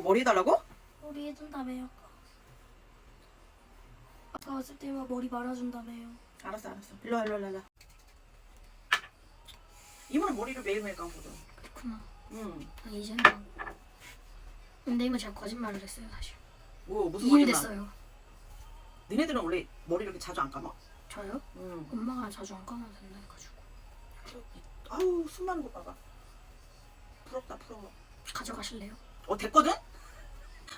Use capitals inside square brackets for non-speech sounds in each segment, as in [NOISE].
뭐 머리 해달라고? 머리 해준다며요. 아까 왔을 때만 머리 말아준다며요. 알았어 알았어 일로 와 일로 와 일로 와 이모는 머리를 매일매일 감거든 그렇구나. 응. 아, 이제는. 근데 이거 제가 거짓말을 했어요 사실. 뭐 무슨 2일 거짓말 됐어요. 니네들은 원래 머리 이렇게 자주 안 감아? 저요? 응 엄마가 자주 안 감아도 된다 해가지고 아우 숨 많은 거 봐봐 부럽다 부러워 가져가실래요? 어 됐거든?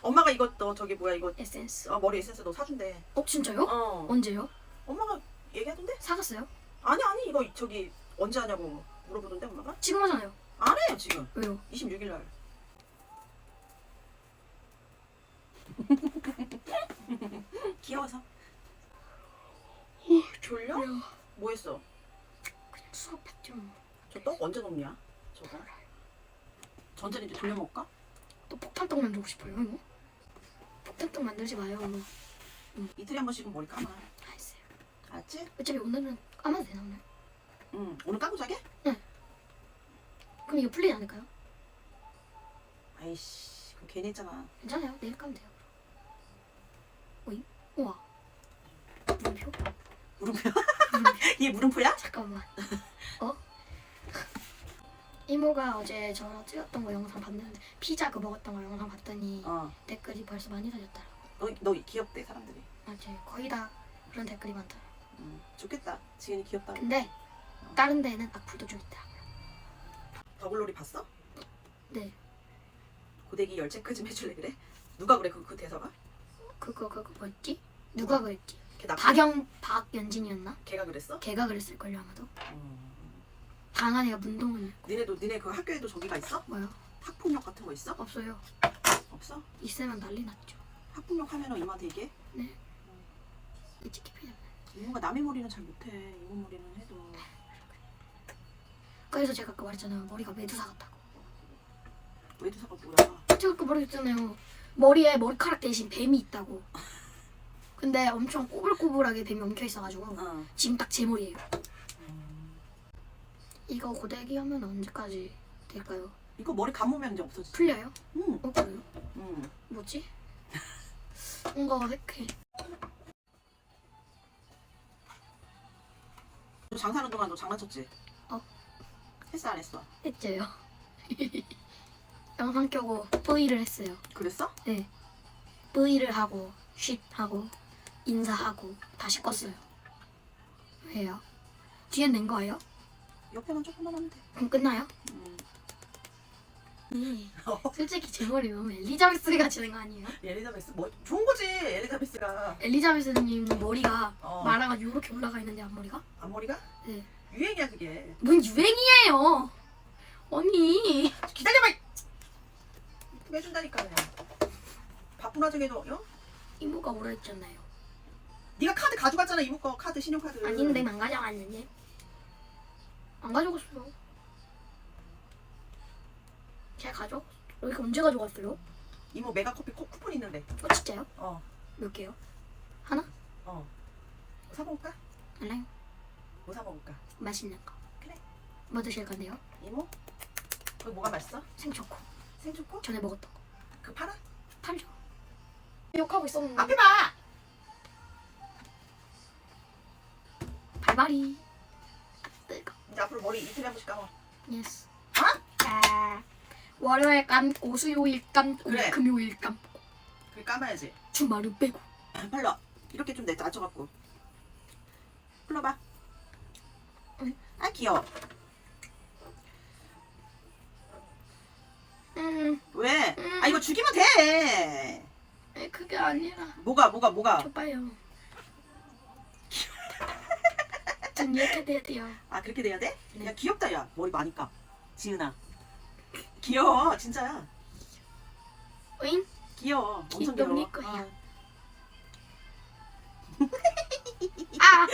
엄마가 너 저기 뭐야 이거 에센스. 어, 머리 에센스 너 사준대 어 진짜요? 어 언제요? 엄마가 얘기하던데? 사갔어요? 아니 아니 이거 저기 언제 하냐고 물어보던데 엄마가? 지금 하잖아요. 안 해요 지금 왜요? 26일 날 [LAUGHS] 귀여워서 어, 졸려? 왜요? 뭐 했어? 그냥 수업했죠. 저 떡 언제 먹냐? 저거 전자레 이제 돌려 먹을까? 또 폭탄떡 만들고 싶어요 이거? 폭탄떡 만들지 마요. 이틀에 한 번씩은 머리 감아 알았어요. 알았지? 어차피 오늘은 까마도 되나 오늘? 응 오늘 감고 자게? 그럼 이거 풀리지 않을까요? 아이씨 그럼 괜히 했잖아 괜찮아요. 내일 까면 돼요. 오이? 우와. 물음표야? 물음표? 얘 [LAUGHS] 물음표야? 잠깐만. 어? 이모가 어제 저랑 찍었던 거 영상 봤는데 피자 그 먹었던 거 영상 봤더니 어. 댓글이 벌써 많이 달렸더라고. 너, 너 귀엽대 사람들이 맞지? 거의 다 그런 댓글이 많더라. 응. 좋겠다 지은이 귀엽다고 근데 다른 데는 악플도 좀 있더라고요. 더글로리 봤어? 네. 고데기 열 체크 좀 해줄래 그래? 누가 그래 그, 그 대사가? 그거 그거 뭐였지? 누가 그랬지? 걔 나, 박영 박연진이었나? 걔가 그랬어? 걔가 그랬을 걸요 아마도. 음. 강한 애가 문동은 니네도 니네 그 학교에도 저기가 있어? 뭐요? 학폭력 같은 거 있어? 없어요. 없어? 있으면 난리 났죠. 학폭력 하면은 이모한테 얘기해? 일찍 피면. 이모가 남의 머리는 잘 못해 이모 머리는 해도 그래서 제가 아까 말했잖아요. 머리가 메두사 같다고. 외두사가 뭐야 제가 아까 말했잖아요. 머리에 머리카락 대신 뱀이 있다고. 근데 엄청 꼬불꼬불하게 뱀이 엉켜 있어가지고 어. 지금 딱 제 머리예요. 이거 고데기 하면 언제까지 될까요? 이거 머리 감으면 이제 없어지지 풀려요? 응. 어 그래요? 응. 뭐지? 뭔가 획해. 너 장사하는 동안 너 장난쳤지? 어. 했어 안 했어? 했죠요. [LAUGHS] 영상 켜고 V를 했어요. 그랬어? 네. V를 하고 쉿 하고 인사하고 다시 껐어요. 왜요? 뒤엔 낸 거예요? 옆에만 조금만 하면 돼 그럼 끝나요? 음. 네. 어. 솔직히 제 머리 너무 엘리자베스가 지는 거 아니에요? 엘리자베스 뭐 좋은 거지 엘리자베스가 엘리자베스님 머리가 어. 말아가지고 이렇게 올라가 있는데 앞머리가? 앞머리가? 네. 유행이야 그게 뭔 유행이에요? 언니. 기다려봐 이- 예쁘게 해준다니까 바쁜 와중에도 어? 이모가 오라 했잖아요. 네가 카드 가져갔잖아 이모 거 카드 신용카드 아닌데 안 가져갔는데. 안 가져갔어요. 제가 가져? 여기 언제 가져갔어요? 이모 메가커피 코, 쿠폰 있는데 어 진짜요? 어 몇 개요? 하나? 어. 사 먹을까? 알아요? 뭐 사 먹을까? 맛있는 거. 그래. 뭐 드실 건데요? 이모? 거기 뭐가 맛있어? 생초코. 생초코? 전에 먹었던 거. 그 파라? 팔죠. 욕하고 있었는데. 앞에 봐! 발발이. 머리 이틀에 한 번씩 감아 예스. 어? 아. 월요일 감고 수요일 감고 그래. 금요일 감고 그게 감아야지 주말은 빼고. 빨라 이렇게 좀 내- 낮춰갖고 불러봐 응. 아 귀여워 음. 왜? 음. 아 이거 죽이면 돼 아니, 그게 아니라. 뭐가 뭐가 뭐가 줘봐요. 전 이렇게 돼야 돼요. 아 그렇게 돼야 돼? 네. 야 귀엽다 야 머리 많이 까 지은아 귀여워 진짜야 오잉? 귀여워 엄청 귀여워? 어. 아!